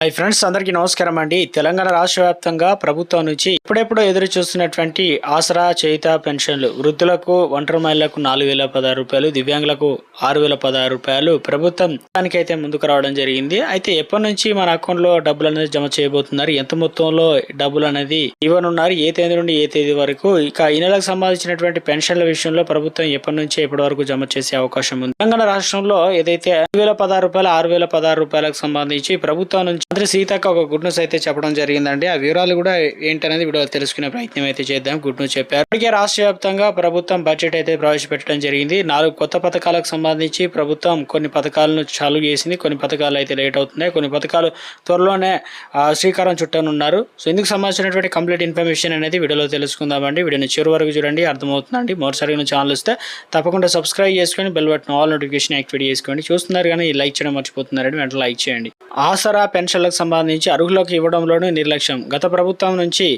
Hi friends అందరికీ నమస్కారం అండి. తెలంగాణ రాష్ట్ర వ్యాప్తంగా ప్రభుత్వం నుంచి ఇప్పుడెప్పుడు ఎదురు చూస్తున్నటువంటి ఆసరా చేయిత పెన్షన్లు వృద్ధులకు ఒంటరి మహిళలకు నాలుగు వేల పదహారు రూపాయలు దివ్యాంగులకు ఆరు వేల పదహారు రూపాయలు ప్రభుత్వం దానికైతే ముందుకు రావడం జరిగింది. అయితే ఎప్పటి నుంచి మన అకౌంట్లో డబ్బులు అనేది జమ చేయబోతున్నారు? ఎంత మొత్తంలో డబ్బులు అనేది ఇవ్వనున్నారు? ఏ తేదీ నుండి ఏ తేదీ వరకు? ఇక ఈ నెలకు సంబంధించినటువంటి పెన్షన్ల విషయంలో ప్రభుత్వం ఎప్పటి నుంచి ఎప్పటి వరకు జమ చేసే అవకాశం ఉంది. తెలంగాణ రాష్ట్రంలో ఏదైతే ఐదు వేల పదహారు రూపాయలు ఆరు వేల పదహారు రూపాయలకు సంబంధించి ప్రభుత్వం నుంచి మంత్రి సీతక్క ఒక గుడ్ న్యూస్ అయితే చెప్పడం జరిగిందండి. ఆ వివరాలు కూడా ఏంటనేది వీడియో తెలుసుకునే ప్రయత్నం అయితే చేద్దాం. గుడ్ న్యూస్ చెప్పారు. ఇప్పటికే రాష్ట్ర వ్యాప్తంగా ప్రభుత్వం బడ్జెట్ అయితే ప్రవేశపెట్టడం జరిగింది. నాలుగు కొత్త పథకాలకు సంబంధించి ప్రభుత్వం కొన్ని పథకాలను చాలు చేసింది. కొన్ని పథకాలు అయితే లేట్ అవుతున్నాయి. కొన్ని పథకాలు త్వరలోనే శ్రీకారం చుట్టనున్నారు. సో ఇందుకు సంబంధించినటువంటి కంప్లీట్ ఇన్ఫర్మేషన్ అనేది వీడియోలో తెలుసుకుందామండి. వీడియోని చివరి వరకు చూడండి. అర్థమవుతుందండి. మరోసారి ఛానల్ వస్తే తప్పకుండా సబ్స్క్రైబ్ చేసుకొని bell button all notification activate చేసుకోండి. చూస్తున్నారు కానీ లైక్ చేయడం మర్చిపోతున్నారండి వెంటనే లైక్ చేయండి. ఆసరా పెన్షన్లకు సంబంధించి అర్హులకు ఇవ్వడంలోనూ నిర్లక్ష్యం. గత ప్రభుత్వం నుంచి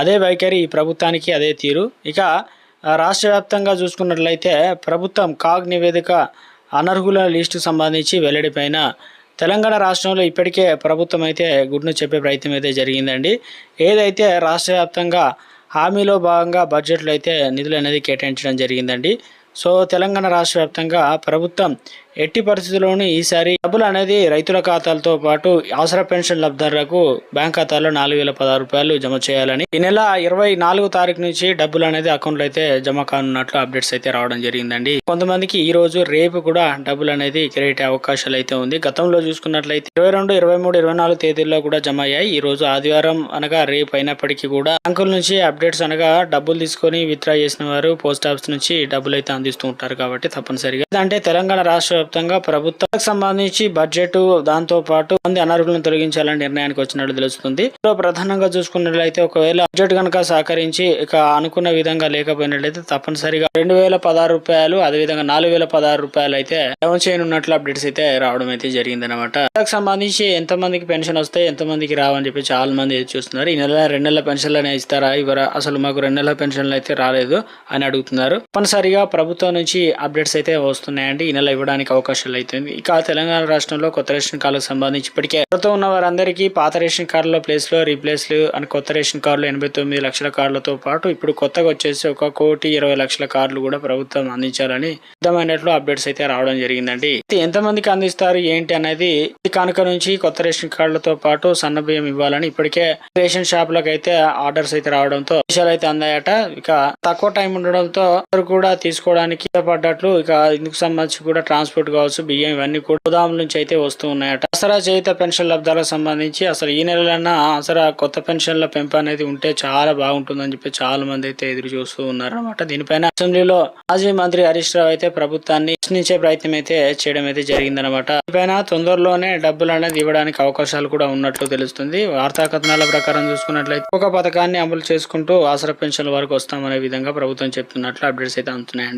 అదే వైఖరి ఈ ప్రభుత్వానికి అదే తీరు. ఇక రాష్ట్ర వ్యాప్తంగా చూసుకున్నట్లయితే ప్రభుత్వం కాగ్ నివేదిక అనర్హుల లిస్టుకు సంబంధించి వెల్లడిపైన తెలంగాణ రాష్ట్రంలో ఇప్పటికే ప్రభుత్వం అయితే గుడ్ను చెప్పే ప్రయత్నం అయితే జరిగిందండి. ఏదైతే రాష్ట్ర వ్యాప్తంగా హామీలో భాగంగా బడ్జెట్లో అయితే నిధులు అనేది కేటాయించడం జరిగిందండి. సో తెలంగాణ రాష్ట్ర వ్యాప్తంగా ప్రభుత్వం ఎట్టి పరిస్థితుల్లోనూ ఈసారి డబ్బులు అనేది రైతుల ఖాతాలతో పాటు అవసర పెన్షన్ లబ్ధారులకు బ్యాంక్ ఖాతాలో నాలుగు వేల పదహారు రూపాయలు జమ చేయాలని. ఈ నెల ఇరవై నాలుగు తారీఖు నుంచి డబ్బులు అనేది అకౌంట్లో అయితే జమ కానున్నట్లు అప్డేట్స్ అయితే రావడం జరిగిందండి. కొంతమందికి ఈ రోజు రేపు కూడా డబ్బులు అనేది క్రెడిట్ అయ్యే అవకాశాలు అయితే ఉంది. గతంలో చూసుకున్నట్లయితే ఇరవై రెండు ఇరవై మూడు ఇరవై నాలుగు తేదీల్లో కూడా జమ అయ్యాయి. ఈ రోజు ఆదివారం అనగా రేపు అయినప్పటికీ కూడా బ్యాంకుల నుంచి అప్డేట్స్ అనగా డబ్బులు తీసుకొని విత్డ్రా చేసిన వారు పోస్ట్ ఆఫీస్ నుంచి డబ్బులు అయితే అందిస్తూ ఉంటారు కాబట్టి తప్పనిసరిగా. అంటే తెలంగాణ రాష్ట్ర వ్యాప్తంగా ప్రభుత్వానికి సంబంధించి బడ్జెట్ దాంతో పాటు మంది అనర్హులను తొలగించాలని నిర్ణయానికి వచ్చినట్లు తెలుస్తుంది. ప్రధానంగా చూసుకున్నట్లయితే ఒకవేళ బడ్జెట్ కనుక సహకరించి ఇక అనుకున్న విధంగా లేకపోయినట్లయితే తప్పనిసరిగా రెండు వేల పదహారు రూపాయలు అదేవిధంగా నాలుగు వేల పదహారు రూపాయలు అయితే డౌన్ చేయనున్నట్లు అప్డేట్స్ అయితే రావడం అయితే జరిగింది అనమాట దానికి సంబంధించి ఎంత మందికి పెన్షన్ వస్తాయి ఎంత మందికి రావని చెప్పి చాలా మంది చూస్తున్నారు. ఈ నెల రెండు నెలల పెన్షన్లు ఇస్తారా? ఇవరా అసలు మాకు రెండు నెలల పెన్షన్లు అయితే రాలేదు అని అడుగుతున్నారు. తప్పనిసరిగా ప్రభుత్వం నుంచి అప్డేట్స్ అయితే వస్తున్నాయండి. ఈ నెల ఇవ్వడానికి అవకాశాలు అయితే ఇక తెలంగాణ రాష్ట్రంలో కొత్త రేషన్ కార్డులకు సంబంధించి ఇప్పటికే ప్రస్తుతం ఉన్న వారందరికీ పాత రేషన్ కార్డుల ప్లేస్లో రీప్లేస్లు అని కొత్త రేషన్ కార్డులు ఎనభై తొమ్మిది లక్షల కార్డులతో పాటు ఇప్పుడు కొత్తగా వచ్చేసి ఒక కోటి ఇరవై లక్షల కార్డులు కూడా ప్రభుత్వం అందించాలని సిద్ధమైనట్లు అప్డేట్స్ అయితే రావడం జరిగిందండి. ఎంతమందికి అందిస్తారు ఏంటి అనేది కనుక కానుక నుంచి కొత్త రేషన్ కార్డులతో పాటు సన్న బియ్యం ఇవ్వాలని ఇప్పటికే రేషన్ షాపులకు అయితే ఆర్డర్స్ అయితే రావడంతో విషయాలు అయితే అందాయట. ఇక తక్కువ టైం ఉండడంతో అందరూ కూడా తీసుకోవడానికి ఇష్టపడ్డట్లు ఇక ఇందుకు సంబంధించి కూడా ట్రాన్స్పోర్ట్ కావచ్చు బియ్యం ఇవన్నీ కూడా గోదాముల నుంచి అయితే వస్తూ ఉన్నాయట. దసరా చేత పెన్షన్ లబ్ధాలకు సంబంధించి అసలు ఈ నెలలన్నా అసలు కొత్త పెన్షన్ల పెంపు అనేది ఉంటే చాలా బాగుంటుందని చెప్పి చాలా మంది అయితే ఎదురు చూస్తూ ఉన్నారు అనమాట దీనిపైన అసెంబ్లీలో మాజీ మంత్రి హరీష్ రావు అయితే ప్రభుత్వాన్ని ప్రశ్నించే ప్రయత్నం అయితే చేయడం అయితే జరిగిందనమాట దీనిపైన తొందరలోనే డబ్బులు అనేది ఇవ్వడానికి అవకాశాలు కూడా ఉన్నట్లు తెలుస్తుంది. వార్తా కథనాల ప్రకారం చూసుకున్నట్లయితే ఒక పథకాన్ని అమలు చేసుకుంటూ ఆసరా పెన్షన్ల వరకు వస్తామనే విధంగా ప్రభుత్వం చెప్తున్నట్లు అప్డేట్స్ అయితే అందుతున్నాయండి.